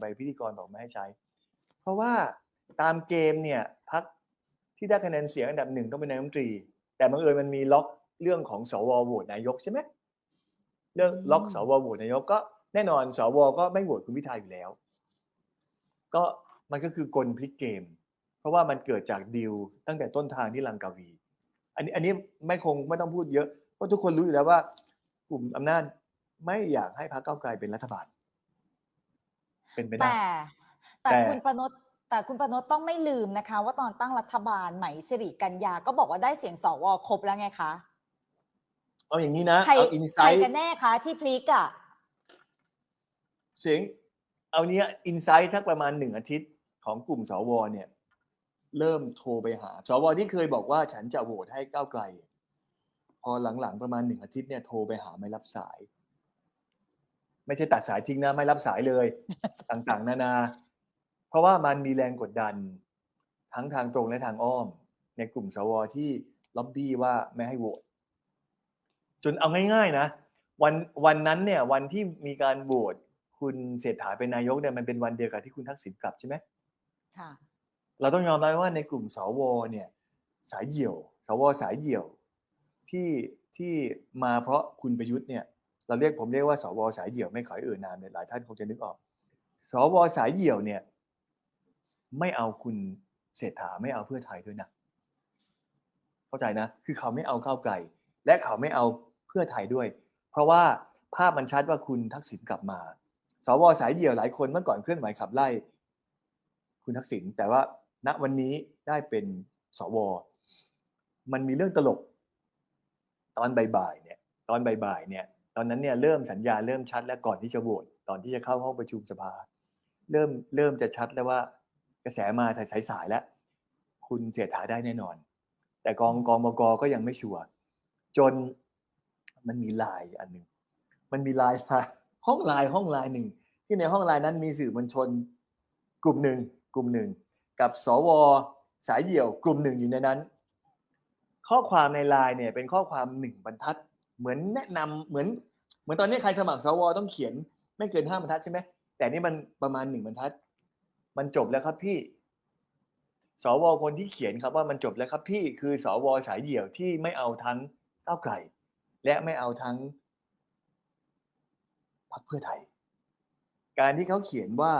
ไปพิธีกรบอกไม่ให้ใช้ เพราะว่าตามเกมเนี่ยพักที่ได้คะแนนเสียงอันดับหนึ่งต้องเป็นนายกรัฐมนตรี แต่บังเอิญมันมีล็อกเรื่องของสวโหวตนายกใช่ไหมเรื่องล็อกสวโหวตนายกก็แน่นอนสวก็ไม่โหวตคุณพิธาอยู่แล้ว ก็มันก็คือกลพลิกเกม เพราะว่ามันเกิดจากดีลตั้งแต่ต้นทางที่ลังกาวี อันนี้อันนี้ไม่คงไม่ต้องพูดเยอะเพราะทุกคนรู้อยู่แล้วว่า กลุ่มอำนาจไม่อยากให้พรรคก้าวไกลเป็นรัฐบาล เป็นไปได้แต่แต่แต่คุณประนตแต่คุณประนตต้องไม่ลืมนะคะ ว่าตอนตั้งรัฐบาลใหม่สิริกัญญาก็บอกว่าได้เสียงสวครบแล้วไงคะเอาอย่างนี้นะใครเอาอินไซใครต์กันแน่คะที่พลิกอะเสียงเอาเนี้ยอินไซต์สักประมาณหนึ่งอาทิตย์ของกลุ่มสวเนี่ย เริ่มโทรไปหา สวที่เคยบอกว่าฉันจะโหวตให้ก้าวไกล พอหลังๆประมาณหนึ่งอาทิตย์เนี่ยโทรไปหาไม่รับสาย ไม่ใช่ตัดสายทิ้งนะไม่รับสายเลยต่างๆ นานา เพราะว่ามันมีแรงกดดัน ทั้งทางตรงและทางอ้อม ในกลุ่มสวที่ล็อบบี้ว่าไม่ให้โหวตจนเอาง่าย ๆ นะวันวันนั้นเนี่ยวันที่มีการโหวตคุณเศรษฐาเป็นนายกเนี่ยมันเป็นวันเดียวกับที่คุณทักษิณกลับใช่ไหมค่ะเราต้องยอมรับว่าในกลุ่มสวเนี่ย สายเหี่ยว สวสายเหี่ยวที่ที่มาเพราะคุณประยุทธ์เนี่ย เราเรียกผมเรียกว่าสวสายเหี่ยวไม่ขอให้เอ่ยนามเนี่ยหลายท่านคงจะนึกออก สวสายเหี่ยวเนี่ย ไม่เอาคุณเศรษฐาไม่เอาเพื่อไทยด้วยนะเข้าใจนะ คือเขาไม่เอาก้าวไกลและเขาไม่เอาเพื่อไทยด้วย เพราะว่าภาพมันชัดว่าคุณทักษิณกลับมา สวสายเดี่ยวหลายคนเมื่อก่อนเคลื่อนไหวขับไล่ คุณทักษิณแต่ว่าณวันนี้ได้เป็นสว มันมีเรื่องตลก ตอนบ่ายๆเนี่ย ตอนบ่ายๆเนี่ย ตอนนั้นเนี่ยเริ่มสัญญาเริ่มชัดแล้วก่อนที่จะโหวตตอนที่จะเข้าห้องประชุมสภา เริ่มเริ่มจะชัดแล้วว่ากระแสมาสายสายแล้ว คุณเสียฐาได้แน่นอน แต่กองกองบกก็ยังไม่ชัวร์จนมันมีลน์อันหนึ่งมันมีลน์มาห้องลน์ห้องลน์หนึ่งที่ในห้องลน์นั้นมีสื่อมวลชน กลุ่มหนึ่งกลุ่มหนึ่ง กับสวสายเดี่ยว กลุ่มหนึ่งอยู่ในนั้น ข้อความในลน์เนี่ยเป็นข้อความหนึ่งบรรทัด เหมือนแนะนำเหมือน เหมือนตอนนี้ใครสมัครสวต้องเขียน ไม่เกินห้าบรรทัดใช่ไหมแต่นี่มันประมาณหนึ่งบรรทัด มันจบแล้วครับพี่ สวคนที่เขียนครับว่ามันจบแล้วครับพี่คือสวสายเดี่ยวที่ไม่เอาทั้งก้าวไกลและไม่เอาทั้งพรรคเพื่อไทย การที่เขาเขียนว่า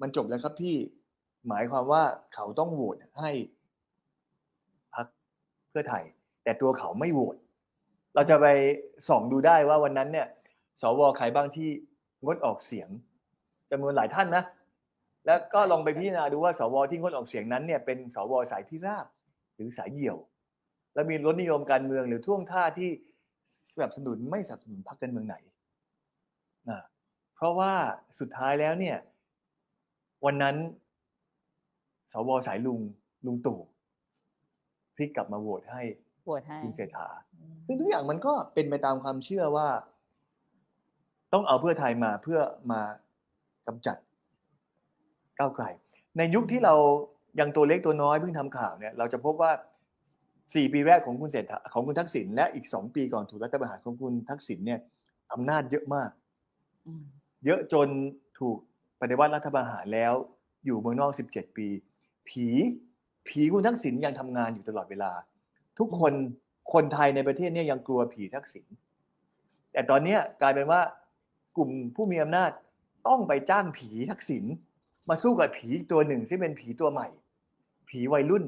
มันจบแล้วครับพี่ หมายความว่าเขาต้องโหวตให้พรรคเพื่อไทย แต่ตัวเขาไม่โหวต เราจะไปส่องดูได้ว่าวันนั้นเนี่ยสวใครบ้างที่งดออกเสียงจำนวนหลายท่านนะ แล้วก็ลองไปพิจารณาดูว่าสวที่งดออกเสียงนั้นเนี่ยเป็นสวสายพิราบหรือสายเหี่ยว แล้วมีรสนิยมการเมืองหรือท่วงท่าที่สนับสนุนไม่สนับสนุนพรรคการเมืองไหนนะเพราะว่าสุดท้ายแล้วเนี่ยวันนั้นสวสายลุงลุงตู่พลิกกลับมาโหวตให้ ปวดให้คุณเศรษฐาอืมซึ่งทุกอย่างมันก็เป็นไปตามความเชื่อว่า ต้องเอาเพื่อไทยมาเพื่อมากำจัดก้าวไกล ในยุคที่เรายังตัวเล็กตัวน้อยเพิ่งทำข่าวเนี่ยเราจะพบว่าสี่ปีแรกของคุณเศรษฐาของคุณทักษิณและอีกสองปีก่อนถูกรัฐประหารของคุณทักษิณเนี่ยอำนาจเยอะมากอืมเยอะจนถูกปฏิวัติรัฐประหารแล้วอยู่เมืองนอก 17 ปี ผี ผีคุณทักษิณยังทำงานอยู่ตลอดเวลา ทุกคนคนไทยในประเทศเนี่ยยังกลัวผีทักษิณแต่ตอนเนี้ยกลายเป็นว่ากลุ่มผู้มีอำนาจต้องไปจ้างผีทักษิณมาสู้กับผีอีกตัวหนึ่งซึ่งเป็นผีตัวใหม่ ผีวัยรุ่น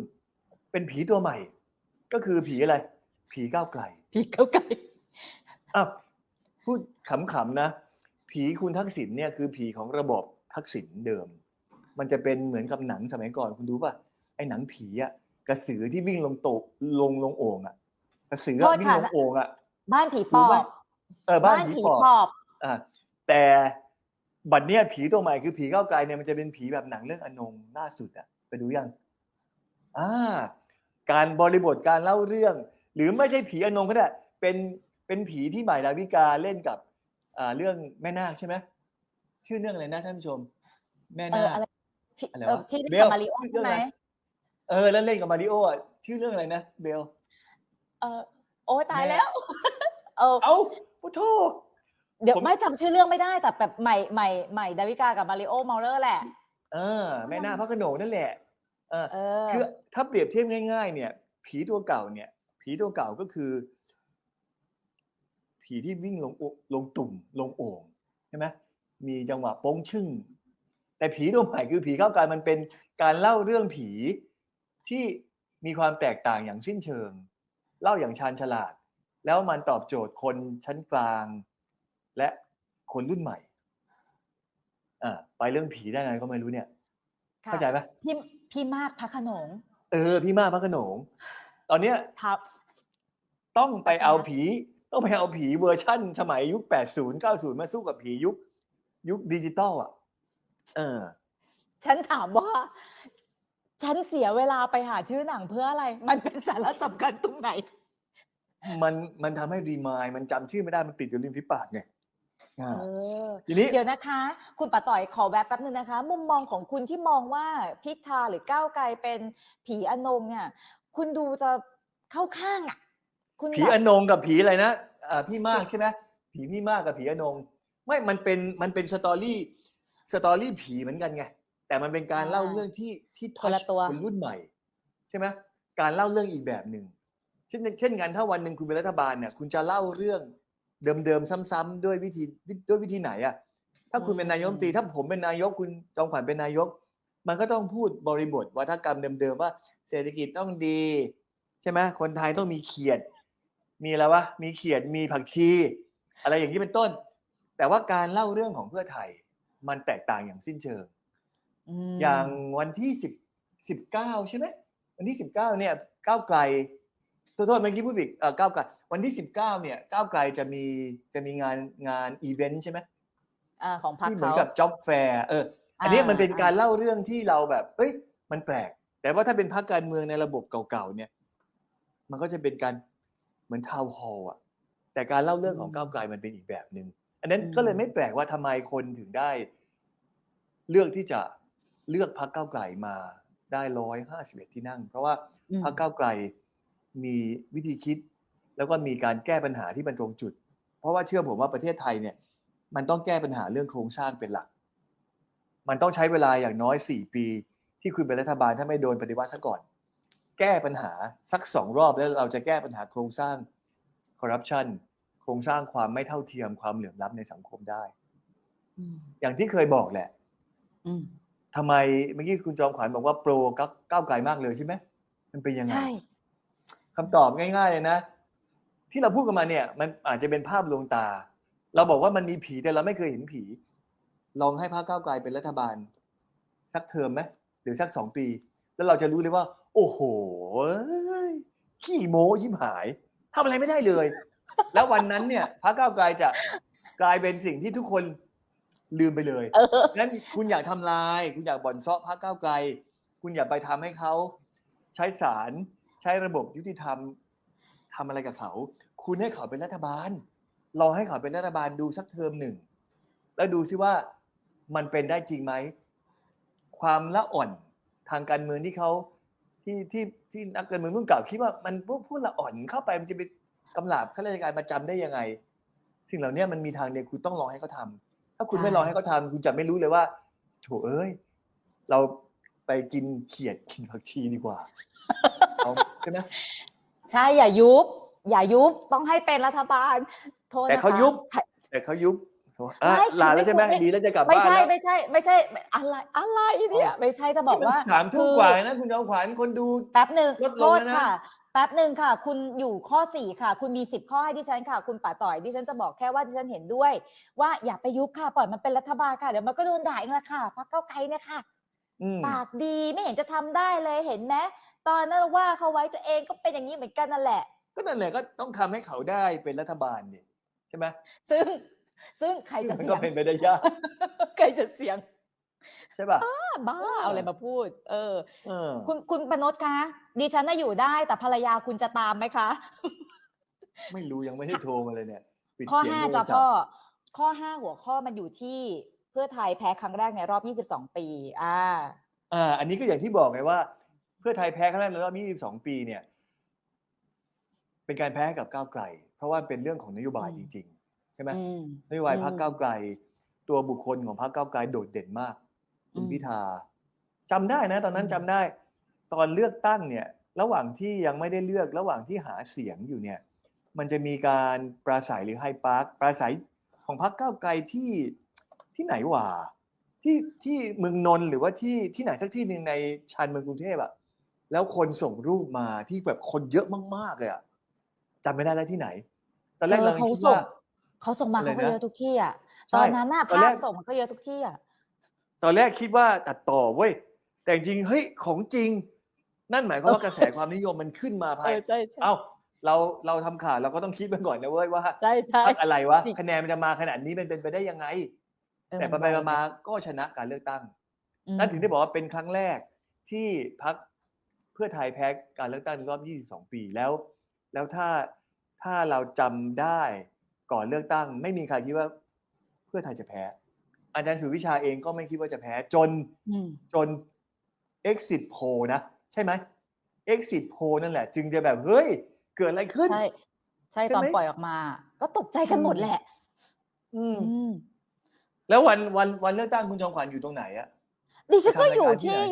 เป็นผีตัวใหม่ ก็คือผีอะไร ผีก้าวไกลพี่เก้าไก่อะพูดขำๆนะ ผีคุณทักษิณเนี่ยคือผีของระบบทักษิณเดิม มันจะเป็นเหมือนกับหนังสมัยก่อนคุณดูป่ะไอ้หนังผีอะ กระสือที่วิ่งลงโตะลงลงโอ่งอะกระสืออะวิ่งลงโอ่งอะบ้านผีปอรู้ไหมบเออ บ้านผีปอบปอบอะแต่บัดเนี้ยผีตัวใหม่คือผีก้าวไกลเนี่ยมันจะเป็นผีแบบหนังเรื่องอนงล่าสุดอะไปดูยังอ่าการบริบทการเล่าเรื่อง หรือไม่ใช่ผีอนงก็ได้เป็นเป็นผีที่ใหม่ดาวิกาเล่นกับอ่าเรื่องแม่นาคใช่ไหมชื่อเรื่องอะไรนะท่านผู้ชม แม่เอนาอคอะไรที่อะไรเออวะที่เล่นเบกัลบมาริโอชื่อเรื่ใช่องไหมอะไร เออแล้วเล่นกับมาริโออะชื่อเรื่องอะไรนะเบลเออโอ้ยตายแม่แล้ว เออเอ้าโอ้โทเดี๋ยวผมไม่จำชื่อเรื่องไม่ได้แต่แบบใหม่ใหม่ใหม่ดาวิกากับมาริโอเมาเลอร์แหละ เออ แม่นาคพระโขนงนั่นแหละเออเออคือถ้าเปรียบเทียบง่าย ๆ เนี่ย ผีตัวเก่าเนี่ย ผีตัวเก่าก็คือ ผีที่วิ่งลงโอลงตุ่มลงโอ่งใช่ไหมมีจังหวะโป้งชึ่ง แต่ผีตัวใหม่คือผีเข้ากายมันเป็นการเล่าเรื่องผี ที่มีความแตกต่างอย่างสิ้นเชิง เล่าอย่างชาญฉลาด แล้วมันตอบโจทย์คนชั้นกลาง และคนรุ่นใหม่อ่าไปเรื่องผีได้ไงก็ไม่รู้เนี่ยค่ะเข้าใจปะพี่พี่มากพระโขนง เออ พี่มากพระโขนง ตอนเนี้ยทับ ต้องไปเอาอะไรนะผี ต้องไปเอาผีเวอร์ชั่นสมัยยุค80 90มาสู้กับผียุค ยุคดิจิตอลอะ เออ ฉันถามว่า ฉันเสียเวลาไปหาชื่อหนังเพื่ออะไร มันเป็นสาระสำคัญตรงไหน มันมันทำให้รีมายมันจำชื่อไม่ได้มันติดอยู่ริมฝีปากไงอ่าเออ ทีนี้ เดี๋ยวนะคะ คุณป๋าต่อยขอแวบแป๊บนึงนะคะ มุมมองของคุณที่มองว่าพิธาหรือก้าวไกลเป็นผีอนงเนี่ย คุณดูจะเข้าข้างอะ คุณผีแบบอนงกับผีอะไรนะอ่าพี่มากใช่ไหมผีพี่มากกับผีอนง ไม่มันเป็นมันเป็นสตอรี่สตอรี่ผีเหมือนกันไง แต่มันเป็นการเล่าเรื่องที่ที่คนละ touch ตัวคนรุ่นใหม่ ใช่ไหมการเล่าเรื่องอีกแบบหนึ่งเช่นเช่นกันถ้าวันหนึ่งคุณเป็นรัฐบาลเนี่ยคุณจะเล่าเรื่องเดิมๆซ้ำๆด้วยวิธีด้วยวิธีไหนอะถ้าคุณเป็นนายกรัฐมนตรีถ้าผมเป็นนายกคุณจองขวัญเป็นนายก มันก็ต้องพูดบริบทวัฒกรรมเดิมๆว่า เศรษฐกิจต้องดี ใช่ไหมคนไทยต้องมีเขียด มีอะไรวะมีเขียดมีผักชี อะไรอย่างนี้เป็นต้น แต่ว่าการเล่าเรื่องของเพื่อไทย มันแตกต่างอย่างสิ้นเชิง อืมอย่างวันที่สิบสิบเก้าใช่ไหมวันที่สิบเก้าเนี่ยก้าวไกลโทษโทษเมื่อกี้พูดผิดเอ่อก้าวไกลวันที่สิบเก้าเนี่ยก้าวไกลจะมีจะมีงานงานอีเวนต์ใช่ไหมอ่าของพรรคที่เหมือนเขากับจ็อบแฟร์เออ อันเนี้ยอ่ามัมันเป็นการอ่าเล่าเรื่องที่เราแบบ เอ้ย มันแปลก แต่ว่าถ้าเป็นพรรคการเมืองในระบบเก่าๆเนี่ย มันก็จะเป็นการเหมือนทาวน์ฮอลล์อะแต่การเล่าเรื่องของก้าวไกลมันเป็นอีกแบบหนึ่งอันนั้นก็เลยไม่แปลกว่าทำไมคนถึงได้ เลือกที่จะ เลือกพรรคก้าวไกลมาได้ร้อยห้าสิบเอ็ดที่นั่ง เพราะว่าอืมพรรคก้าวไกลมีวิธีคิด แล้วก็มีการแก้ปัญหาที่มันตรงจุด เพราะว่าเชื่อผมว่าประเทศไทยเนี่ย มันต้องแก้ปัญหาเรื่องโครงสร้างเป็นหลัก มันต้องใช้เวลาอย่างน้อยสี่ปี ที่คุณเป็นรัฐบาลถ้าไม่โดนปฏิวัติซะก่อน แก้ปัญหาสักสองรอบแล้วเราจะแก้ปัญหาโครงสร้างคอร์รัปชันโครงสร้างความไม่เท่าเทียมความเหลื่อมล้ำในสังคมได้อืมอย่างที่เคยบอกแหละอืม ทำไมเมื่อกี้คุณจอมขวัญบอกว่าโปรก้าวก้าวไกลมากเลยใช่ไหมมันเป็นยังไงใช่คำตอบง่าย ๆ เลยนะ ที่เราพูดกันมาเนี่ย มันอาจจะเป็นภาพลวงตา เราบอกว่ามันมีผีแต่เราไม่เคยเห็นผี ลองให้พรรคก้าวไกลเป็นรัฐบาล สักเทอมไหมหรือสักสองปี แล้วเราจะรู้เลยว่า โอ้โหขี้โม้ชิบหายทำอะไรไม่ได้เลย แล้ววันนั้นเนี่ยพรรคก้าวไกลจะกลายเป็นสิ่งที่ทุกคน ลืมไปเลยเออนั้นคุณอยากทำลาย คุณอยากบ่อนเซาะพรรคก้าวไกล คุณอย่าไปทำให้เขาใช้ศาลใช้ระบบยุติธรรมทำอะไรกับเขา คุณให้เขาเป็นรัฐบาลรอให้เขาเป็นรัฐบาลดูสักเทอมหนึ่ง แล้วดูซิว่ามันเป็นได้จริงไหม ความละอ่อนทางการเมืองที่เขาที่ที่ที่นักการเมืองรุ่นเก่าคิดว่ามันพวกพวกละอ่อนเข้าไปมันจะไปกำลาบข้าราชการประจำได้ยังไง สิ่งเหล่านี้มันมีทางเดียวคุณต้องรอให้เขาทำ ถ้าคุณใช่ไม่รอให้เขาทำคุณจะไม่รู้เลยว่าโถเอ้ย เราไปกินเขียดกินผักชีดีกว่าเอาใช่ไหมใช่อย่ายุบ อย่ายุบต้องให้เป็นรัฐบาลโทษแต่นะคะเขายุบใครแต่เขายุบอะไม่ลาแล้วใช่ไหมไม่ดีแล้วจะกลับไม่บ้านใช่แล้วไม่ใช่ไม่ใช่ไม่อะไรอะไรเนี่ยไม่ใช่จะบอกว่านี่มันสามทุ่มคืกว่านะคุณจอมขวัญคนดูแป๊บหนึ่งลดลงโทษแล้วนะค่ะ แป๊บหนึ่งค่ะ คุณอยู่ข้อสี่ค่ะ คุณมีสิบข้อให้ดิฉันค่ะ คุณป่าต่อยดิฉันจะบอกแค่ว่าดิฉันเห็นด้วย ว่าอย่าไปยุบค่ะ ปล่อยมันเป็นรัฐบาลค่ะ เดี๋ยวมันก็โดนด่าเองละค่ะพรรคเก้าวไกลเนี่ยค่ะอืมปากดีไม่เห็นจะทำได้เลยเห็นไหมตอนนั้นว่าเขาไว้ตัวเองก็เป็นอย่างนี้เหมือนกันนั่นแหละ ก็นั่นแหละก็ต้องทำให้เขาได้เป็นรัฐบาลเนี่ยใช่ไหมซึ่งซึ่งใครซึ่งจะมันเสีก็ยง เป็นไปได้ยาก ใครจะเสียง ใช่ป่ะบ้าเอาอะไรมาพูด เออเออคุณคุณปนดคะดิฉันน่ะอยู่ได้แต่ภรรยาคุณจะตามไหมคะ ไม่รู้ยังไม่ได้โทรมาเลยเนี่ยปิดข้อเสียงห้าโทรจ้ะศัพพ่อท์ข้อห้าหัวข้อมันอยู่ที่เพื่อไทยแพ้ครั้งแรกในรอบ 22 ปี อ่า อ่า อันนี้ก็อย่างที่บอกไงว่า เพื่อไทยแพ้ครั้งแรกในรอบ 22 ปีเนี่ย เป็นการแพ้ให้กับก้าวไกล เพราะว่าเป็นเรื่องของนโยบายอืจมริงใช่ไหมอืมนโยบายพรรคอืมก้าวไกล ตัวบุคคลของพรรคก้าวไกลโดดเด่นมาก คุณอืมพิธาจำได้นะ ตอนนั้นอืมจำได้ ตอนเลือกตั้งเนี่ย ระหว่างที่ยังไม่ได้เลือกระหว่างที่หาเสียงอยู่เนี่ย มันจะมีการปราศัยหรือไฮปาร์คปราศัยของพรรคก้าวไกลที่ที่ไหนวะที่ที่เมืองนนท์หรือว่าที่ที่ไหนสักที่หนึ่งในชานเมืองกรุงเทพอะแล้วคนส่งรูปมาที่แบบคนเยอะมากๆเลยอะจำไม่ได้แล้วที่ไหน ตอนแรกเธอเรายังเขาคิดส่งว่าเขาส่งมาอะไรเขาก็นะเยอะทุกที่อะใช่ตอนนั้นน่ะตอนภาแรพกส่งมันก็เยอะทุกที่อะ ตอนแรกคิดว่าตัดต่อเว้ยแต่จริงๆเฮ้ยของจริง นั่นหมายความว่ากระแสความนิยมมันขึ้นมาภายใช่ใช่เอ้าเราเราทำข่าวเราก็ต้องคิดไว้ก่อนนะเว้ยว่าใช่ใช่พักอะไรวะจริงคะแนนมันจะมาขนาดนี้มันเป็นไปได้ยังไงเออแต่มันไปไวๆมาๆก็ชนะการเลือกตั้งอืมนั่นถึงได้บอกว่าเป็นครั้งแรกที่พักเพื่อไทยแพ้การเลือกตั้งในรอบ 22 ปีแล้ว แล้วถ้าถ้าเราจำได้ก่อนเลือกตั้ง ไม่มีใครคิดว่าเพื่อไทยจะแพ้ อาจารย์สุวิชาเองก็ไม่คิดว่าจะแพ้จนอืมจน exit poll นะ ใช่ไหม exit poll นั่นแหละ จึงจะแบบ เฮ้ย เกิดอะไรขึ้น ใช่ใช่ใช่ตอนไหมปล่อยออกมา ก็ตกใจกันหมดอืมแหละอืมอืม แล้ววันวันวันเลือกตั้งคุณจอมขวัญอยู่ตรงไหนอะดิฉันก็ไปทำรายอยู่การที่ที่ไหน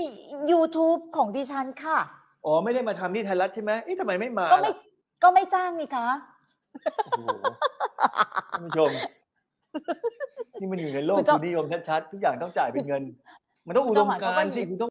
YouTube ของดิฉันค่ะ อ๋อ ไม่ได้มาทำที่ไทยรัฐใช่ไหมเอ๊ะทำไมไม่มา ก็ไม่ล่ะก็ไม่จ้างนี่คะโอ้โหท่านผู้ชม นี่มันอยู่ในโลกคุณจอมทุนนิยมชัดๆทุกอย่างต้องจ่ายเป็นเงิน มันต้องคุอุณจดอมมขวัญเขาการก็ณ์สิมี คุณต้อง